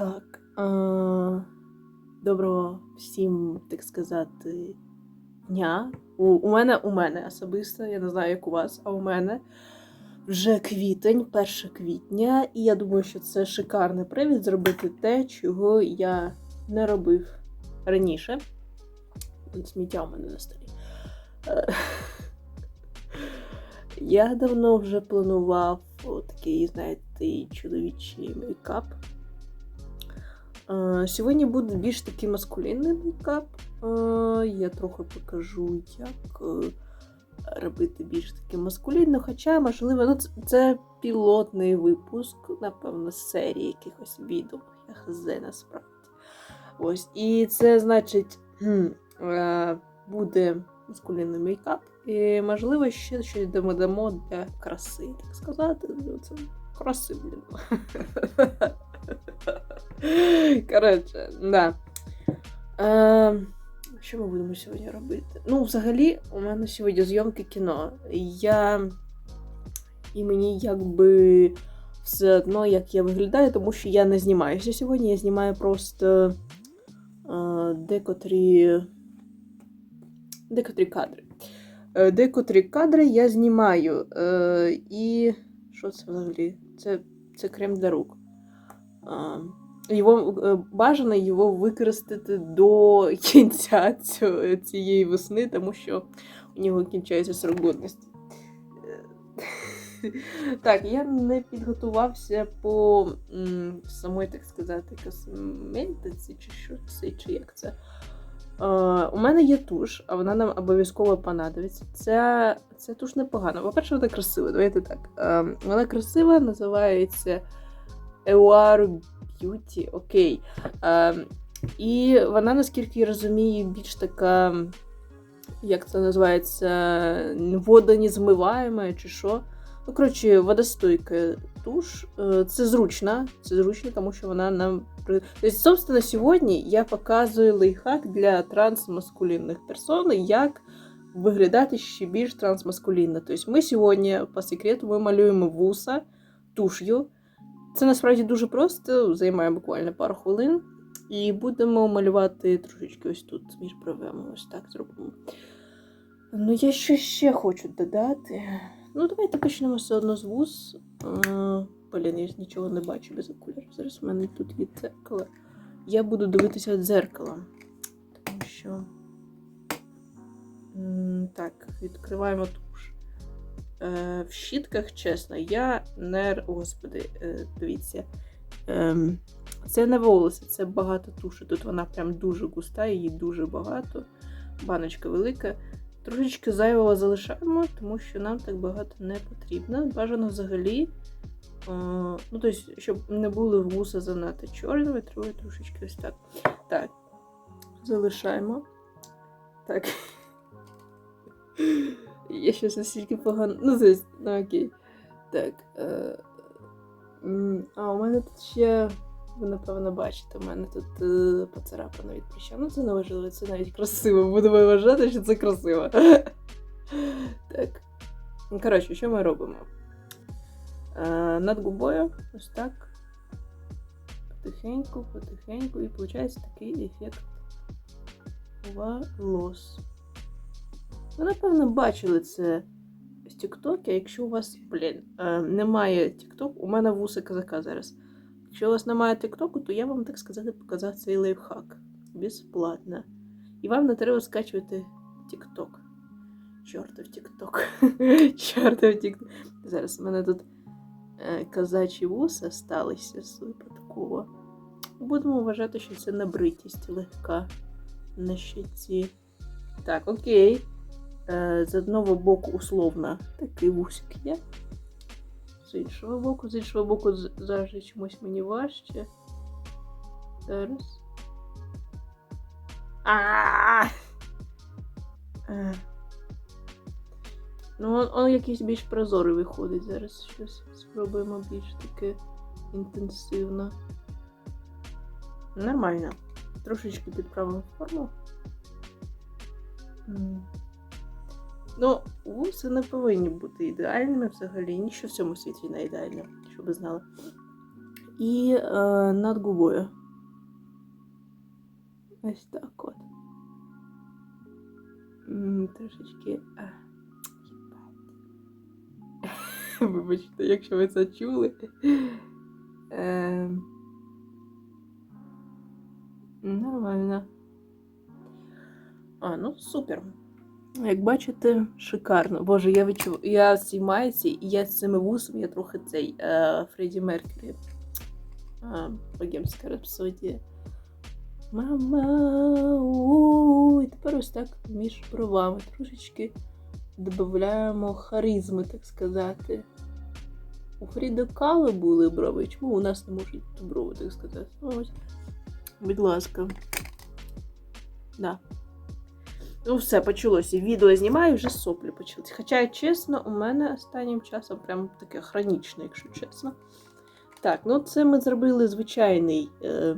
Так. А, доброго всім, так сказати, дня. У, у мене у мене особисто, я не знаю, як у вас, а у мене вже квітень, 1 квітня, і я думаю, що це шикарний привід зробити те, чого я не робив раніше. Тут сміття у мене на столі. Е, Я давно вже планував такий, знаєте, чоловічий мейкап. Е, Сьогодні буде більш такий маскулінний мейкап. Е, Я трохи покажу, як е, робити більш таки маскулінно. Хоча, можливо, ну, це, пілотний випуск, напевно, серії якихось відео. Я хз насправді. Ось. І це значить, буде маскулінний мейкап. І, можливо, ще щось дамо для краси, так сказати. Ну, Це краси, блін. Коротше, да. Е, що ми будемо сьогодні робити? Ну, взагалі, у мене сьогодні зйомки кіно. Я. І мені якби все одно, як я виглядаю, тому що я не знімаюся сьогодні. Я знімаю просто е, декотрі. Декотрі кадри. Е, Декотрі кадри я знімаю. Е, і. Що це взагалі? Це, це крем для рук. Його е, бажано його використати до кінця цієї весни, тому що у нього кінчається срок годності. Е, Так, я не підготувався по самої, так сказати, косметиці, чи що це, чи як це. У мене є туш, а вона нам обов'язково понадобиться. Ця, ця туш непогана. По-перше, вона красива. Давайте так. Е, вона красива, називається Eoar Beauty. Окей. Е, і вона, наскільки я розумію, більш така, як це називається, водонезмиваєма чи що. Ну, коротше, водостойка туш. Е, Це зручно, це зручно, тому що вона нам. Тобто, собственно, сьогодні я показую лайфхак для трансмаскулінних персон, як виглядати ще більш трансмаскулінно. Тобто, ми сьогодні, по секрету, ми малюємо вуса туш'ю. Це насправді дуже просто, займає буквально пару хвилин. І будемо малювати трошечки ось тут між бровями. Ось так зробимо. Ну, я що ще хочу додати. Ну, давайте почнемо все одно з вуз. Блін, я ж нічого не бачу без окулярів. Зараз в мене тут є дзеркало. Я буду дивитися в дзеркало. Тому що. Так, відкриваємо туш. Е, в щітках, чесно, я не. Господи, е, дивіться. Ем, це не волосся, це багато туші. Тут вона прям дуже густа, її дуже багато. Баночка велика. Трошечки зайвого залишаємо, тому що нам так багато не потрібно. Бажано взагалі. Е, ну, тобто, щоб не були вуса занадто чорними, треба трошечки ось так. Так. Залишаємо. Так. Я щось настільки погано. Ну, тобто, ну окей. Так. Е, а, у мене тут ще. Ви, напевно, бачите, у мене тут е, поцарапано від прища. Ну, це не важливо, це навіть красиво. Будемо вважати, що це красиво. так. Коротше, що ми робимо? Е, над губою, ось так. Потихеньку, потихеньку, і виходить такий ефект волос. Ви, напевно, бачили це з а якщо у вас, блін, е, немає TikTok, у мене вуса казака зараз. Якщо у вас немає TikTok, то я вам, так сказати, показав цей лайфхак. Безплатно. І вам не треба скачувати TikTok. Чортов TikTok. Чортов TikTok. Зараз у мене тут е, казачі вуса сталися з випадково. Будемо вважати, що це набритість легка на щиці. Так, окей. Е, з одного боку, условно, такий вусик є. З іншого боку, з іншого боку, завжди чомусь мені важче. Зараз. А! Е. Ну, он, он якийсь більш прозорий виходить. Зараз щось спробуємо більш таке інтенсивно. Нормально. Трошечки підправимо форму. Ну, вуси не повинні бути ідеальними взагалі. Ніщо в цьому світі не ідеальне, щоб ви знали. і е, над губою. Ось так от. Трошечки. а. Вибачте, якщо ви це чули. Е, Нормально. А, ну супер. Як бачите, шикарно. Боже, я відчув. Я в і я з цими вусами, я трохи цей е, Фредді Меркері. Богемська рапсодія. Мама. І тепер ось так між бровами трошечки додаємо харизми, так сказати. У Фріда Кала були брови. Чому у нас не можуть брови, так сказати? Ну, ось. Будь ласка. Да. Ну, все, почалося. Відео знімаю, вже соплі почалися. Хоча, чесно, у мене останнім часом прям таке хронічне, якщо чесно. Так, ну це ми зробили звичайний е,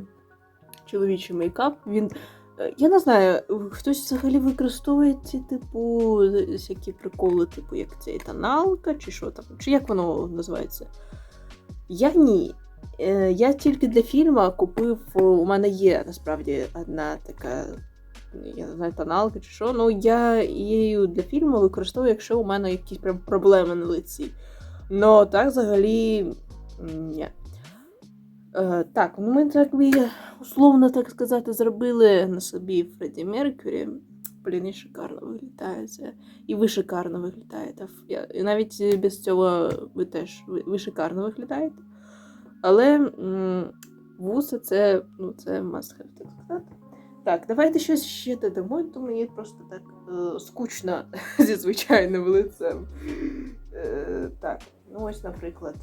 чоловічий мейкап. Він. е, Я не знаю, хтось взагалі використовує ці, типу, всякі приколи, типу, як цей тоналка, чи що там, чи як воно називається. Я ні. Е, Я тільки для фільму купив. У мене є насправді одна така, я не знаю, тоналка чи що. Ну я її для фільму використовую, якщо у мене якісь прям проблеми на лиці. Ну так взагалі. Ні. Е, так, ну ми так би, условно так сказати, зробили на собі Фредді Меркюрі. Блін, і шикарно виглядає це. І ви шикарно виглядаєте. І навіть без цього ви теж ви, шикарно виглядаєте. Але вуса це, ну, це must have, так сказати. Так, давайте щось ще додамо, то мені просто так е, скучно зі звичайним лицем. Е, так, ну ось, наприклад,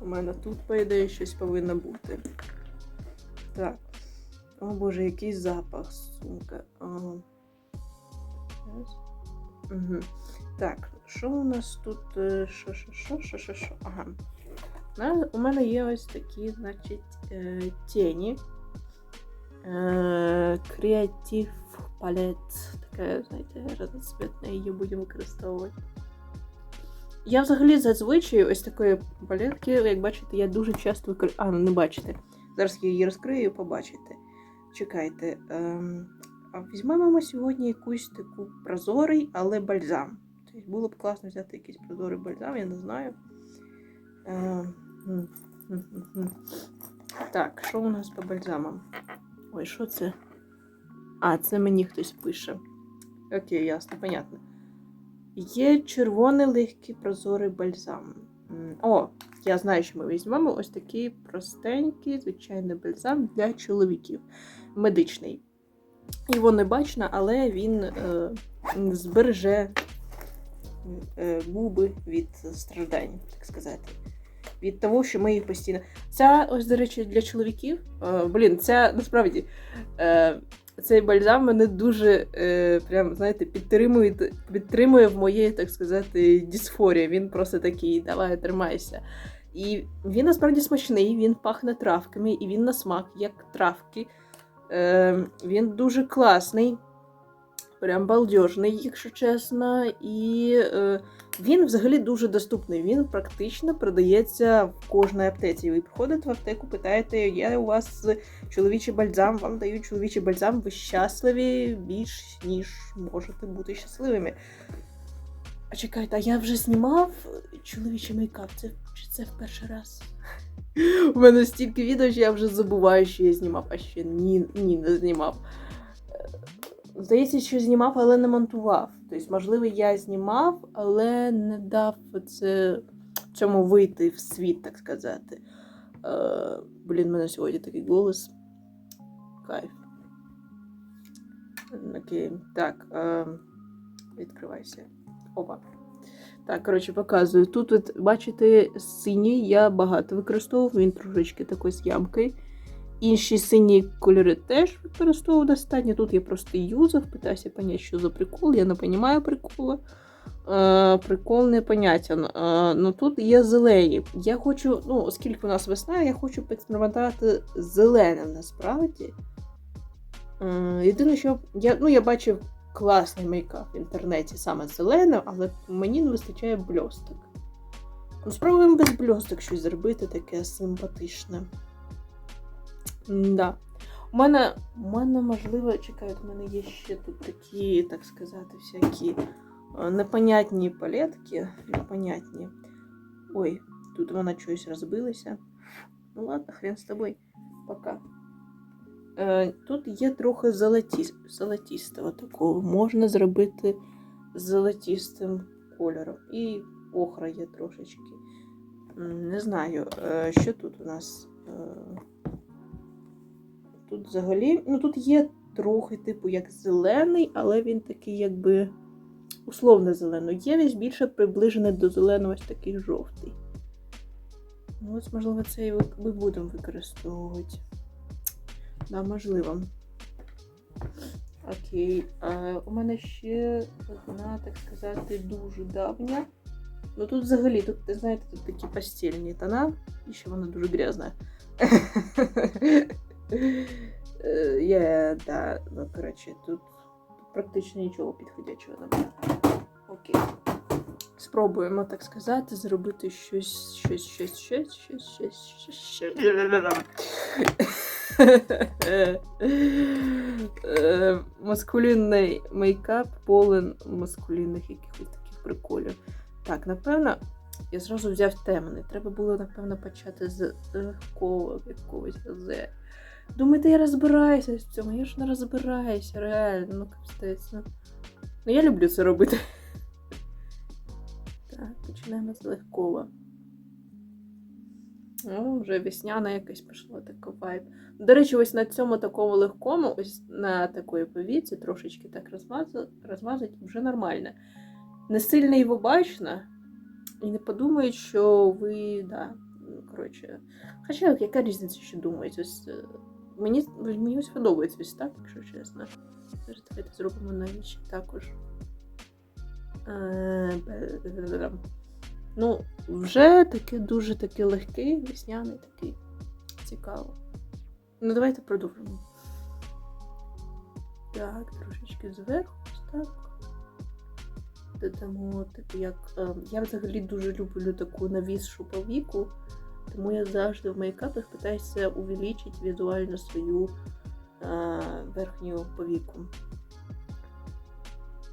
у мене тут, по ідеї, щось повинно бути. Так. О боже, який запах, сумка. Ага. Угу. Так, що у нас тут? е, Що, що, що, що, що, що? Ага. У мене є ось такі, значить, е, тіні. Е, Креатив палет. Така, знаєте, разноцветна, її будемо використовувати. Я взагалі зазвичай ось такої палетки, як бачите, я дуже часто використовую. А, ну не бачите. Зараз я її розкрию і побачите. Чекайте. Ем... Візьмемо ми сьогодні якусь таку прозорий, але бальзам. Тобто було б класно взяти якийсь прозорий бальзам, я не знаю. Ем. Так, що у нас по бальзамам? Ой, що це? А, це мені хтось пише. Окей, ясно, понятно. Є червоний легкий прозорий бальзам. О, я знаю, що ми візьмемо ось такий простенький, звичайний бальзам для чоловіків. Медичний. Його не бачно, але він е, збереже е, губи від страждань, так сказати. Від того, що ми їх постійно. Ця, ось, до речі, для чоловіків. Е, блін, ця насправді е, цей бальзам мене дуже е, прям, знаєте, підтримує, підтримує в моєї, так сказати, дисфорії. Він просто такий, давай, тримайся. І він насправді смачний, він пахне травками, і він на смак, як травки. Він дуже класний, прям балдежний, якщо чесно. І е, він взагалі дуже доступний. Він практично продається в кожній аптеці. Ви приходите в аптеку, питаєте, є у вас чоловічий бальзам, вам дають чоловічий бальзам, ви щасливі більш ніж можете бути щасливими. А чекайте, а я вже знімав чоловічий мейкап. Це чи це в перший раз? У мене стільки відео, що я вже забуваю, що я знімав, а ще ні, ні, не знімав. Здається, що знімав, але не монтував. Тобто, можливо, я знімав, але не дав це цьому вийти в світ, так сказати. Е, блін, в мене сьогодні такий голос. Кайф. Окей. Так. Е, відкривайся. Опа. Так, коротше, показую. Тут, от, бачите, синій я багато використовував, він трошечки такий з ямкою. Інші сині кольори теж використовував достатньо. Тут я просто юзав, питаюся поняти, що за прикол. Я не розумію прикола. Е, прикол непонятен. Е, ну тут є зелені. Я хочу, ну, оскільки у нас весна, я хочу поекспериментувати з зеленим насправді. Е, єдине, що я, ну, я бачив класний мейкап в інтернеті саме зеленим, але мені не вистачає бльосток. Ну, спробуємо без бльосток щось зробити таке симпатичне. Да. У мене, у мене, можливо, чекають, у мене є ще тут такі, так сказати, всякі е, непонятні палетки. Непонятні. Ой, тут вона щось розбилася. Ну ладно, хрен з тобою. Пока. Е, тут є трохи золоті, золотістого такого. Можна зробити з золотістим кольором. І охра є трошечки. Не знаю, е, що тут у нас. Тут взагалі, ну тут є трохи, типу, як зелений, але він такий, якби условно зелений. Є весь більше приближений до зеленого ось такий жовтий. Ну, ось, можливо, це і ми будемо використовувати. Да, можливо. Окей. А, у мене ще одна, так сказати, дуже давня. Ну тут взагалі, тут, знаєте, тут такі постільні тона, і ще вона дуже грязна. Е, Є, да, ну, коротше, тут практично нічого підходячого немає. Окей. Спробуємо, так сказати, зробити щось, щось, щось, щось, щось, щось, щось, щось. Е, Маскулінний мейкап, полен маскулінних якихось таких приколів. Так, напевно, я зразу взяв темний. Треба було, напевно, почати з легкого якогось з. Думаєте, я розбираюся в цьому? Я ж не розбираюся, реально, ну капстець. Ну. ну я люблю це робити. Так, починаємо з легкого. О, вже весняна якась пішла така вайб. До речі, ось на цьому такому легкому, ось на такої повіці, трошечки так розмазати, розмазати вже нормально. Не сильно його бачно, і не подумають, що ви, да, ну, коротше. Хоча яка різниця, що думають? Ось, е, мені, мені ось подобається ось так, якщо чесно. Зараз давайте зробимо навіть також. Е. Ну, вже таке дуже таке легкий, весняний такий. Цікаво. Ну, давайте продовжимо. Так, трошечки зверху, так. Додамо, типу, як. е, я взагалі дуже люблю таку навісшу повіку, тому я завжди в мейкапах питаюся увеличити візуально свою е, верхню повіку.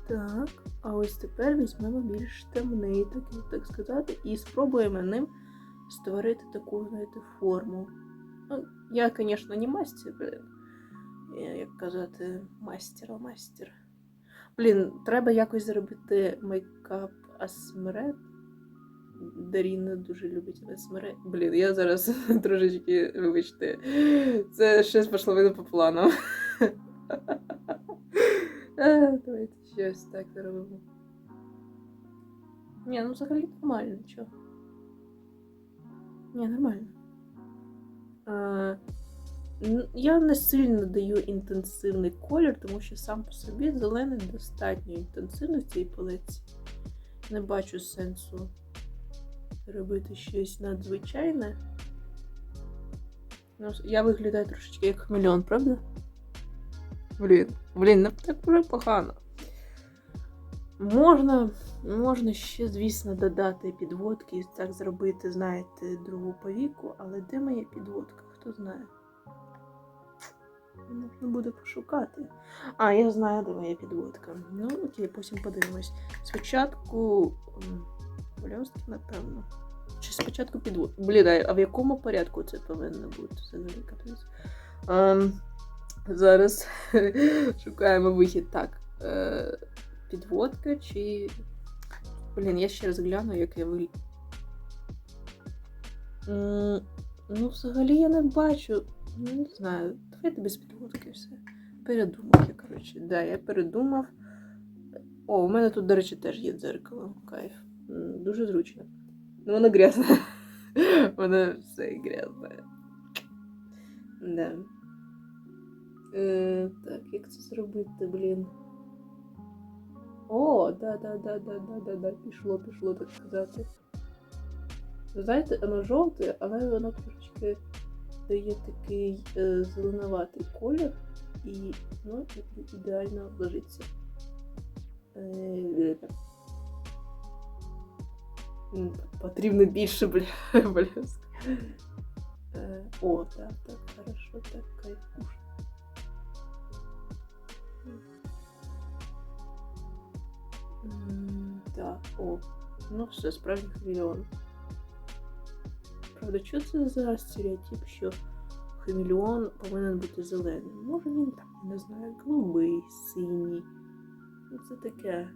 Так, а ось тепер візьмемо більш темний, так, так сказати, і спробуємо ним створити таку, знаєте, форму. Ну, я, звісно, не мастер, блін. Я, як казати, мастер, а мастер. Блін, треба якось зробити мейкап асмре. Даріна дуже любить асмре. Блін, я зараз трошечки, вибачте, це щось пішло не по плану. Давайте щось так зробимо. Ні, ну взагалі нормально, чого. Ні, нормально. А, я не сильно даю інтенсивний колір, тому що сам по собі зелений достатньо інтенсивний в цій палеці. Не бачу сенсу робити щось надзвичайне. Ну, я виглядаю трошечки як хамелеон, правда? Блін, блін, не так вже погано. Можна, можна ще, звісно, додати підводки і так зробити, знаєте, другу повіку, але де моя підводка? Хто знає? Можна буде пошукати. А, я знаю, де моя підводка. Ну, окей, потім подивимось. Спочатку м, напевно. Чи спочатку підводка? Блін, а в якому порядку це повинно бути? Взагалі капець. Ем, зараз шукаємо вихід. Так. Е, підводка чи. Блін, я ще раз гляну, як я виль. М, Ну, взагалі я не бачу. Ну, не знаю. Давайте без підводки все. Передумав я, коротше. Да, я передумав. О, у мене тут, до речі, теж є дзеркало. Кайф. М, Дуже зручно. Ну, воно грязне. Воно все грязне. Да. Е, так, як це зробити, блін? О, да, да, да, да, да, да, да, пішло, пішло, так сказати. Ви знаєте, воно жовте, але воно трошечки дає такий е, зеленуватий колір і ну, і- ідеально ложиться. Е, М, Потрібно більше бля, блеск. Е, О, так, так, хорошо, так, кайфуш. Так, о. Ну все, справжній хамелеон. Правда, що це за стереотип, що хамелеон повинен бути зеленим? Може він там, не знаю, голубий, синій. Ну це таке.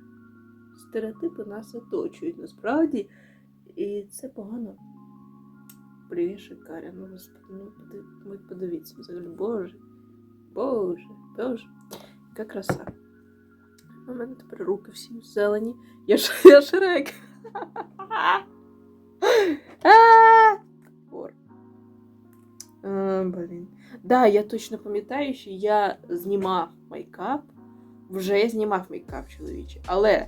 Стереотипи нас оточують насправді. І це погано. Привіт, шикаря. Ну, господи, ну подивіться взагалі. Боже. Боже, боже. Яка краса. У мене тепер руки всі зелені. Я, ш... я шрек. Блін. Да, я точно пам'ятаю, що я знімав мейкап. Вже знімав мейкап чоловічий, але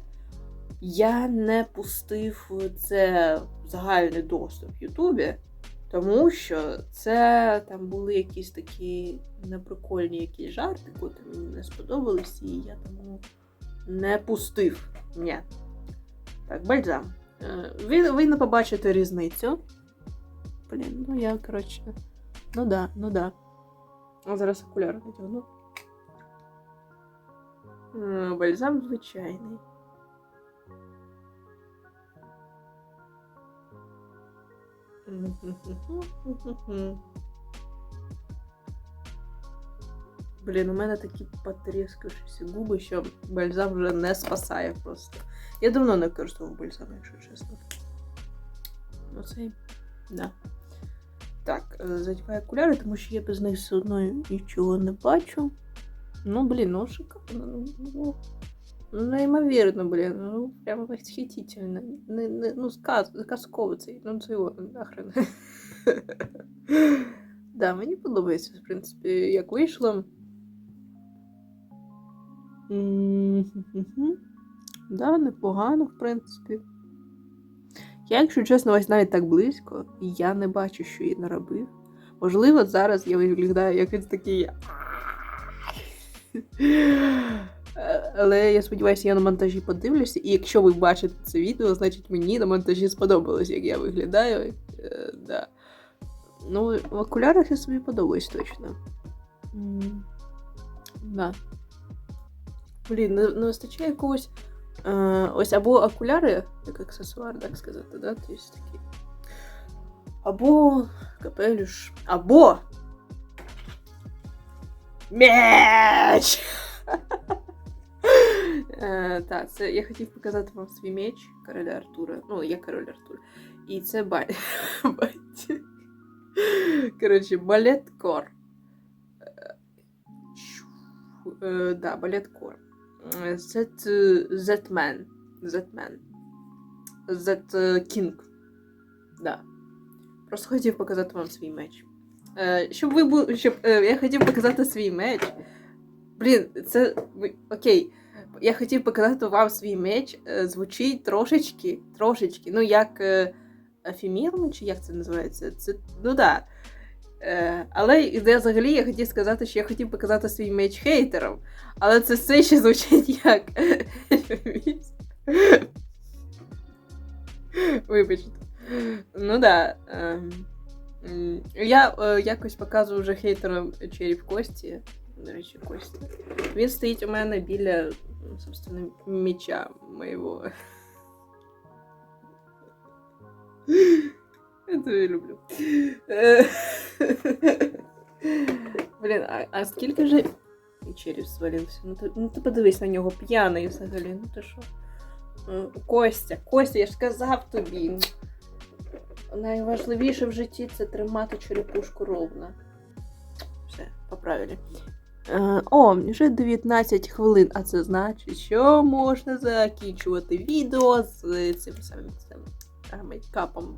я не пустив це в загальний доступ в Ютубі, тому що це там були якісь такі неприкольні якісь жарти, котрі мені не сподобались, і я тому не пустив. Ні. Так, бальзам. Е, Ви, ви не побачите різницю. Блін, ну я, коротше. Ну да, ну да. А зараз окуляри надягну. Бальзам звичайний. Блін, у мене такі потріскавшіся губи, що бальзам вже не спасає просто. Я давно не використовував бальзам, якщо чесно. Ну це. Да. Так, е, задіваю окуляри, тому що я без них все одно нічого не бачу. Ну, блін, ну шикарно. Ну, неймовірно, блін. Ну, прямо восхитительно. Не, не, ну, сказ, казково цей. Ну, це його нахрен. Да, мені подобається, в принципі, як вийшло. Да, непогано, в принципі. Я, якщо чесно, ось навіть так близько, і я не бачу, що я наробив. Можливо, зараз я виглядаю як він такий. Але я сподіваюся, я на монтажі подивлюся, і якщо ви бачите це відео, значить мені на монтажі сподобалось, як я виглядаю. Е, да. Ну, в окулярах я собі подобаюсь точно. М, Да. Блін, не, не вистачає якогось. Е, ось або окуляри, як аксесуар, так сказати, да? Тобто такі. Або капелюш. Або. Меч! Е, Так, це я хотів показати вам свій меч короля Артура. Ну, я король Артур. І це ба... ба- Коротше, балет кор. Е, е, Да, балет кор. Е, Z, Z-Man. Z-Man. Z King. Да. Просто хотів показати вам свій меч. Е, щоб ви були. Щоб, е, я хотів показати свій меч. Блін, це. Окей. Я хотів показати вам свій меч. Е, звучить трошечки, трошечки, ну як е, ефемірно, чи як це називається? Це, ну да. Е, але я взагалі я хотів сказати, що я хотів показати свій меч хейтерам. Але це все ще звучить як. Вибачте. Ну да. ем, Я якось показую вже хейтерам череп Кості. До речі, Кості. Він стоїть у мене біля, собственно, меча моєго. Я тебе люблю. Блін, а, а скільки же череп свалився? Ну ти, ну ти подивись на нього, п'яний взагалі. Ну ти що? Е, Костя, Костя, я ж сказав тобі. Найважливіше в житті це тримати черепушку ровно. Все, поправили. Е, о, вже 19 хвилин, а це значить, що можна закінчувати відео з цим самим е, мейкапом.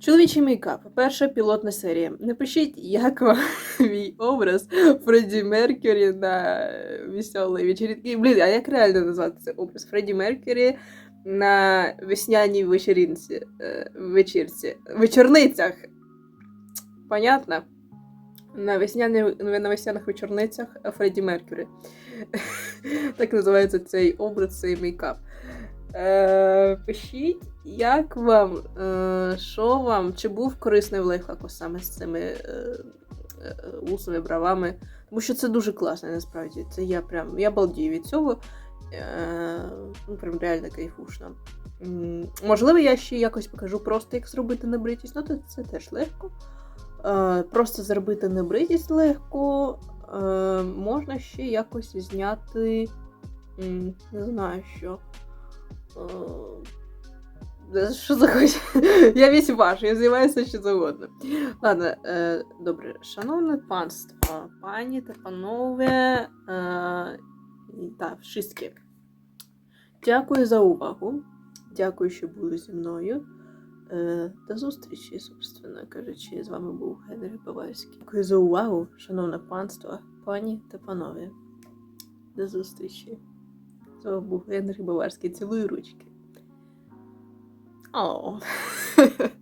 Чоловічий мейкап. Перша пілотна серія. Напишіть, як вам мій образ Фредді Меркюрі на веселій вечірці. Блін, а як реально назвати цей образ? Фредді Меркюрі на весняній вечірінці. е, вечірці. Вечорницях. Понятно? На, весняних вечорницях Фредді Меркюрі. так називається цей образ, цей мейкап. Е, пишіть, як вам, е, що вам, чи був корисний лайфхак ось саме з цими е, е, вусами, бравами. Тому що це дуже класно, насправді. Це я прям я балдію від цього. Е, ну, прям реально кайфушно. Можливо, я ще якось покажу просто, як зробити небритість, ну то це теж легко. Е, просто зробити небритість легко. Е, можна ще якось зняти. Не знаю що. Е, Що захоче? Я весь ваш, я займаюся що завгодно. Ладно, е, добре, шановне панство, пані та панове, е, та wszystkie. Дякую за увагу. Дякую, що були зі мною. Е, до зустрічі, собственно кажучи, з вами був Генрі Баварський. Дякую за увагу, шановне панство, пані та панове. До зустрічі. З вами був Генрі Баварський. Цілую ручки. О.